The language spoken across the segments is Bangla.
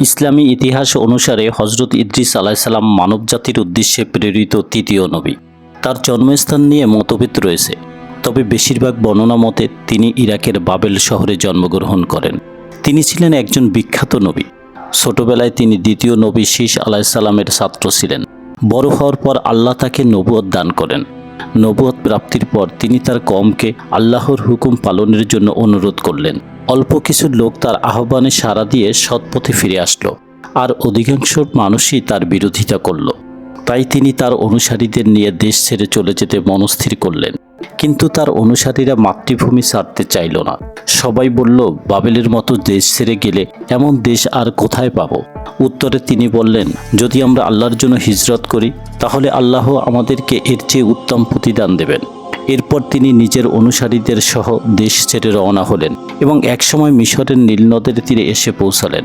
ইসলামী ইতিহাস অনুসারে হজরত ইদ্রিস আলাইসাল্লাম মানবজাতির উদ্দেশ্যে প্রেরিত তৃতীয় নবী। তার জন্মস্থান নিয়ে মতভেদ রয়েছে। তবে বেশিরভাগ বর্ণনা মতে তিনি ইরাকের বাবেল শহরে জন্মগ্রহণ করেন। তিনি ছিলেন একজন বিখ্যাত নবী। ছোটবেলায় তিনি দ্বিতীয় নবী শীষ আলাইসাল্লামের ছাত্র ছিলেন। বড় হওয়ার পর আল্লাহ তাকে নবুয়ত দান করেন। নবুয়ত প্রাপ্তির পর তিনি তার কমকে আল্লাহর হুকুম পালনের জন্য অনুরোধ করলেন। অল্প কিছু লোক তার আহ্বানে সাড়া দিয়ে সৎপথে ফিরে আসলো আর অধিকাংশ মানুষই তার বিরোধিতা করল। তাই তিনি তার অনুসারীদের নিয়ে দেশ ছেড়ে চলে যেতে মনস্থির করলেন। কিন্তু তার অনুসারীরা মাতৃভূমি ছাড়তে চাইল না। সবাই বলল, বাবেলের মতো দেশ ছেড়ে গেলে এমন দেশ আর কোথায় পাবো? উত্তরে তিনি বললেন, যদি আমরা আল্লাহর জন্য হিজরত করি, তাহলে আল্লাহ আমাদেরকে এর চেয়ে উত্তম প্রতিদান দেবেন। এরপর তিনি নিজের অনুসারীদের সহ দেশ ছেড়ে রওনা হলেন এবং একসময় মিশরের নীল নদের তীরে এসে পৌঁছালেন।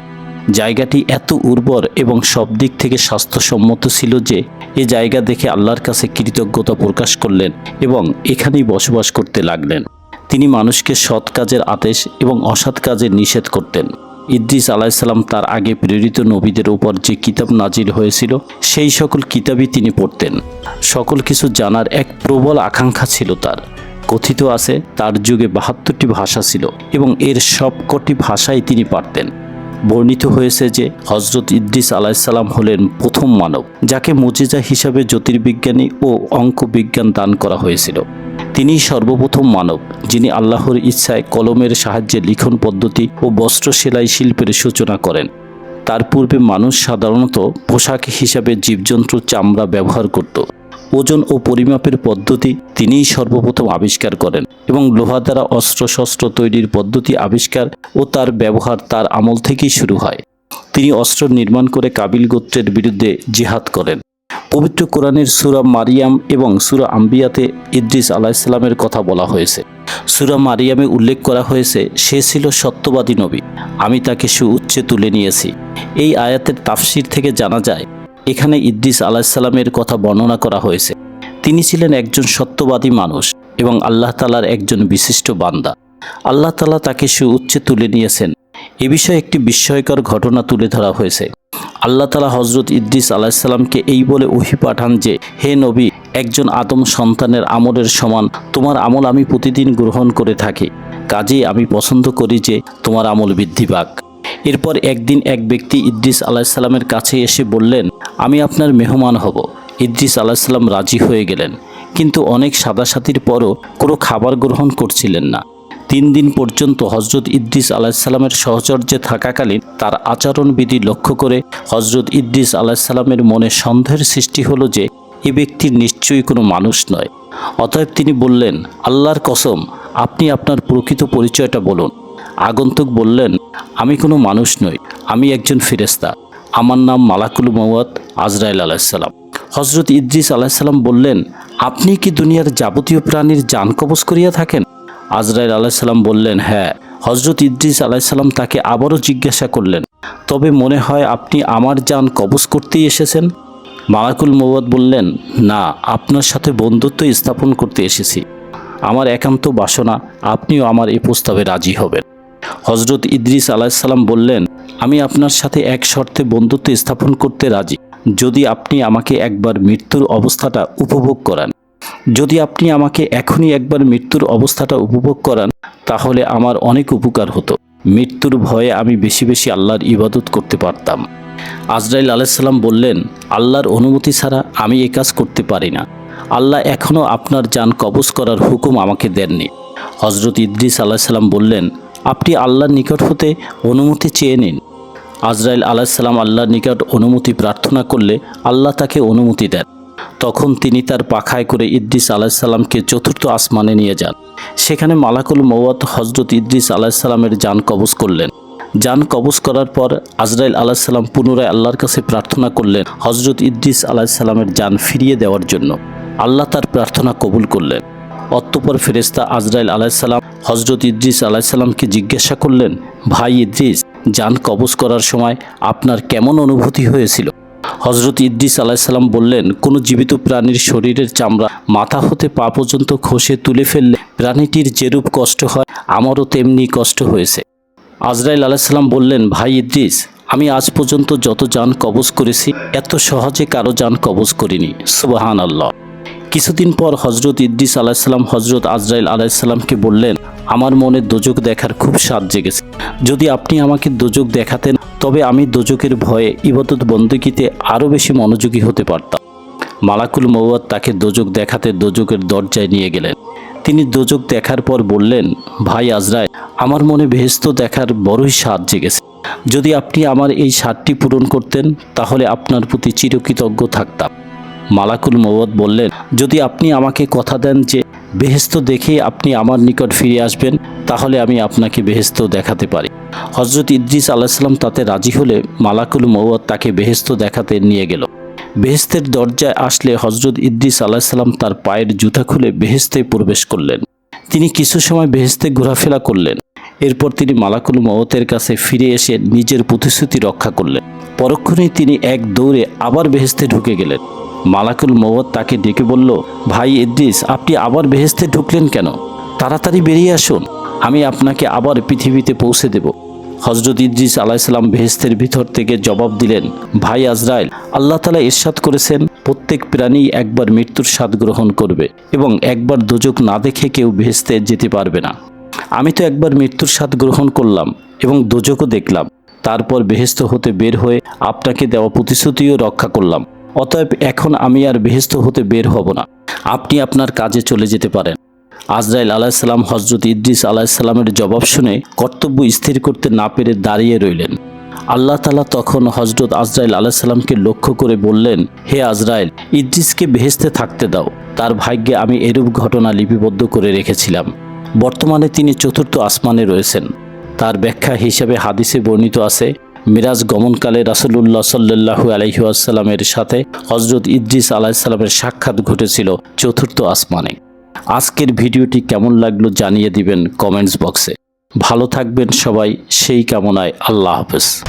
জায়গাটি এত উর্বর এবং সব দিক থেকে স্বাস্থ্যসম্মত ছিল যে এ জায়গা দেখে আল্লাহর কাছে কৃতজ্ঞতা প্রকাশ করলেন এবং এখানেই বসবাস করতে লাগলেন। তিনি মানুষকে সৎ কাজের আদেশ এবং অসৎ কাজের নিষেধ করতেন। ইদ্রিস আলাইসাল্লাম তার আগে প্রেরিত নবীদের উপর যে কিতাব নাজির হয়েছিল, সেই সকল কিতাবই তিনি পড়তেন। সকল কিছু জানার এক প্রবল আকাঙ্ক্ষা ছিল তার। কথিত আছে, তার যুগে বাহাত্তরটি ভাষা ছিল এবং এর সবকটি ভাষাই তিনি পারতেন। বর্ণিত হয়েছে যে হজরত ইদ্রিস আলাইসাল্লাম হলেন প্রথম মানব, যাকে মুজিজা হিসাবে জ্যোতির্বিজ্ঞানী ও অঙ্ক বিজ্ঞান দান করা হয়েছিল। তিনি সর্বপ্রথম মানব, যিনি আল্লাহর ইচ্ছায় কলমের সাহায্যে লিখন পদ্ধতি ও বস্ত্র সেলাই শিল্পের সূচনা করেন। তার পূর্বে মানুষ সাধারণত পোশাক হিসাবে জীবজন্তুর চামড়া ব্যবহার করত। ওজন ও পরিমাপের পদ্ধতি তিনিই সর্বপ্রথম আবিষ্কার করেন এবং লোহা দ্বারা অস্ত্রশস্ত্র তৈরির পদ্ধতি আবিষ্কার ও তার ব্যবহার তার আমল থেকেই শুরু হয়। তিনি অস্ত্র নির্মাণ করে কাবিল গোত্রের বিরুদ্ধে জিহাদ করেন। পবিত্র কোরআনের সুরা মারিয়াম এবং সুরা আম্বিয়াতে ইদ্রিস আলাইসাল্লামের কথা বলা হয়েছে। সুরা মারিয়ামে উল্লেখ করা হয়েছে, সে ছিল সত্যবাদী নবী, আমি তাকে সুউচ্চে তুলে নিয়েছি। এই আয়াতের তাফসির থেকে জানা যায় এখানে ইদ্রিস আলাহিসাল্লামের কথা বর্ণনা করা হয়েছে। তিনি ছিলেন একজন সত্যবাদী মানুষ এবং আল্লাহ তালার একজন বিশিষ্ট বান্দা। আল্লাহ তালা তাকে সুউচ্চে তুলে নিয়েছেন। এ বিষয়ে একটি বিস্ময়কর ঘটনা তুলে ধরা হয়েছে। আল্লাহ তালা হজরত ইদ্রিস আলাহিসাল্লামকে এই বলে ওহি পাঠান যে, হে নবী, একজন আদম সন্তানের আমলের সমান তোমার আমল আমি প্রতিদিন গ্রহণ করে থাকি। কাজেই আমি পছন্দ করি যে তোমার আমল বৃদ্ধি পাক। এরপর একদিন এক ব্যক্তি ইদ্রিস আলাহিসাল্লামের কাছে এসে বললেন, আমি আপনার মেহমান হব। ইদ্রিস আলাহিসাল্লাম রাজি হয়ে গেলেন, কিন্তু অনেক সাদাসাতির পরও কোনো খাবার গ্রহণ করছিলেন না। তিন দিন পর্যন্ত হজরত ইদ্রিস আলাহিসাল্লামের সহচর্যে থাকাকালীন তার আচরণবিধি লক্ষ্য করে হজরত ইদ্রিস আলাহিসাল্লামের মনে সন্দেহের সৃষ্টি হলো যে, এ ব্যক্তি নিশ্চয়ই কোনো মানুষ নয়। অতএব তিনি বললেন, আল্লাহর কসম, আপনি আপনার প্রকৃত পরিচয়টা বলুন। আগন্তুক বললেন আমি কোনো মানুষ নই, আমি একজন ফিরেস্তা আমার নাম মালাকুল মৌয়াত আজরাইল আলাহিসাল্লাম হজরত ইদ্রিস আলাইসাল্লাম বললেন, আপনি কি দুনিয়ার যাবতীয় প্রাণীর যান কবজ করিয়া থাকেন? আজরাইল আলাহিসাল্লাম বললেন হ্যাঁ। হজরত ইদ্রিস আলাইসাল্লাম তাকে আবারও জিজ্ঞাসা করলেন, তবে মনে হয় আপনি আমার যান কবজ করতেই এসেছেন? মালাকুল মৌয়াত বললেন, না, আপনার সাথে বন্ধুত্ব স্থাপন করতে এসেছি। আমার একান্ত বাসনা, আপনিও আমার এই প্রস্তাবে রাজি হবেন। হজরত ইদ্রিস আলাহিসাল্লাম বললেন, আমি আপনার সাথে এক শর্তে বন্ধুত্ব স্থাপন করতে রাজি। যদি আপনি আমাকে একবার মৃত্যুর অবস্থাটা উপভোগ করান, যদি আপনি আমাকে এখনই একবার মৃত্যুর অবস্থাটা উপভোগ করান, তাহলে আমার অনেক উপকার হতো। মৃত্যুর ভয়ে আমি বেশি বেশি আল্লাহর ইবাদত করতে পারতাম। আজরাইল আলাইসাল্লাম বললেন, আল্লাহর অনুমতি ছাড়া আমি এ কাজ করতে পারি না। আল্লাহ এখনও আপনার যান কবজ করার হুকুম আমাকে দেননি। হজরত ইদ্রিস আলাহিসাল্লাম বললেন আপনি আল্লাহর নিকট হতে অনুমতি চেয়ে নিন। আজরাইল আলাহিসাল্লাম আল্লাহর নিকট অনুমতি প্রার্থনা করলে আল্লাহ তাকে অনুমতি দেন। তখন তিনি তার পাখায় করে ইদ্রিস আলাহিসাল্লামকে চতুর্থ আসমানে নিয়ে যান। সেখানে মালাকুল মৌয়াত হজরত ইদ্রিস আলাহিসাল্লামের যান কবজ করলেন। যান কবজ করার পর আজরাইল আলাহিসাল্লাম পুনরায় আল্লাহর কাছে প্রার্থনা করলেন হজরত ইদ্রিস আলাহিসাল্লামের যান ফিরিয়ে দেওয়ার জন্য। আল্লাহ তার প্রার্থনা কবুল করলেন। অতঃপর ফেরেস্তা আজরাইল আলাহিসাল্লাম হজরত ইদ্রিস আলাহিসাল্লামকে জিজ্ঞাসা করলেন, ভাই ইদ্রিস, যান কবজ করার সময় আপনার কেমন অনুভূতি হয়েছিল? হজরত ইদ্রিস আলাহিসাল্লাম বললেন, কোনো জীবিত প্রাণীর শরীরের চামড়া মাথা হতে পা পর্যন্ত খসে তুলে ফেললে প্রাণীটির যেরূপ কষ্ট হয়, আমারও তেমনি কষ্ট হয়েছে। আজরাইল আলাহিসাল্লাম বললেন, ভাই ইদ্রিস, আমি আজ পর্যন্ত যত যান কবজ করেছি, এত সহজে কারও যান কবজ করিনি। সুবাহান আল্লাহ কিছুদিন পর হজরত ইদ্রিস আলাহিসাল্লাম হজরত আজরাইল আলাহিসাল্লামকে বললেন, আমার মনে দোজক দেখার খুব স্বাদ জেগেছে। যদি আপনি আমাকে দোজক দেখাতেন, তবে আমি দোজকের ভয়ে ইবাদত বন্দুকিতে আরও বেশি মনোযোগী হতে পারতাম। মালাকুল মৌয়াদ তাকে দোজক দেখাতে দোজকের দরজায় নিয়ে গেলেন। তিনি দোজক দেখার পর বললেন, ভাই আজরাইল, আমার মনে বেহেস্ত দেখার বড়ই স্বাদ জেগেছে। যদি আপনি আমার এই স্বাদটি পূরণ করতেন, তাহলে আপনার প্রতি চিরকৃতজ্ঞ থাকতাম। মালাকুল মৌয়াদ বললেন, যদি আপনি আমাকে কথা দেন যে বেহেস্ত দেখে আপনি আমার নিকট ফিরে আসবেন, তাহলে আমি আপনাকে বেহেস্ত দেখাতে পারি। হজরত ইদ্রিস আলাহিসাল্লাম তাতে রাজি হলে মালাকুল মৌয়াদ তাকে বেহেস্ত দেখাতে নিয়ে গেল। বেহেস্তের দরজায় আসলে হজরত ইদ্রিস আলাহিসাল্লাম তার পায়ের জুতা খুলে বেহেস্তে প্রবেশ করলেন। তিনি কিছু সময় বেহেস্তে ঘোরাফেরা করলেন। এরপর তিনি মালাকুল মওতের কাছে ফিরে এসে নিজের প্রতিশ্রুতি রক্ষা করলেন। পরক্ষণেই তিনি এক দৌড়ে আবার বেহেস্তে ঢুকে গেলেন। মালাকুল মওয়াত তাকে ডেকে বলল, ভাই ইদ্রিস, আপনি আবার বেহেস্তে ঢুকলেন কেন? তাড়াতাড়ি বেরিয়ে আসুন, আমি আপনাকে আবার পৃথিবীতে পৌঁছে দেব। হজরত ইদ্রিস আলাইসাল্লাম বেহেস্তের ভিতর থেকে জবাব দিলেন, ভাই আজরাইল, আল্লাহ তালা ইরশাদ করেছেন, প্রত্যেক প্রাণী একবার মৃত্যুর স্বাদ গ্রহণ করবে এবং একবার দুযোগ না দেখে কেউ বেহেস্তে যেতে পারবে না। আমি তো একবার মৃত্যুর স্বাদ গ্রহণ করলাম এবং দোজকও দেখলাম। তারপর বেহেস্ত হতে বের হয়ে আপনাকে দেওয়া প্রতিশ্রুতিও রক্ষা করলাম। অতএব এখন আমি আর বেহেস্ত হতে বের হব না। আপনি আপনার কাজে চলে যেতে পারেন। আজরাইল আলাহিসাল্লাম হজরত ইদ্রিস আলাহিসাল্লামের জবাব শুনে কর্তব্য স্থির করতে না পেরে দাঁড়িয়ে রইলেন। আল্লাহ তালা তখন হজরত আজরাইল আলাহিসাল্লামকে লক্ষ্য করে বললেন, হে আজরাইল, ইদ্রিসকে বেহেস্তে থাকতে দাও। তার ভাগ্যে আমি এরূপ ঘটনা লিপিবদ্ধ করে রেখেছিলাম। বর্তমানে তিনি চতুর্থ আসমানে রয়েছেন। তার ব্যাখ্যা হিসেবে হাদিসে বর্ণিত আছে মিরাজ গমনকালে রাসুলুল্লাহ সাল্লু আলহিউসাল্লামের সাথে হজরত ইদ্রিস আলাহিসাল্লামের সাক্ষাৎ ঘটেছিল চতুর্থ আসমানে। আজকের ভিডিওটি কেমন লাগল জানিয়ে দিবেন কমেন্টস বক্সে। ভালো থাকবেন সবাই, সেই কামনায় আল্লাহ হাফেজ।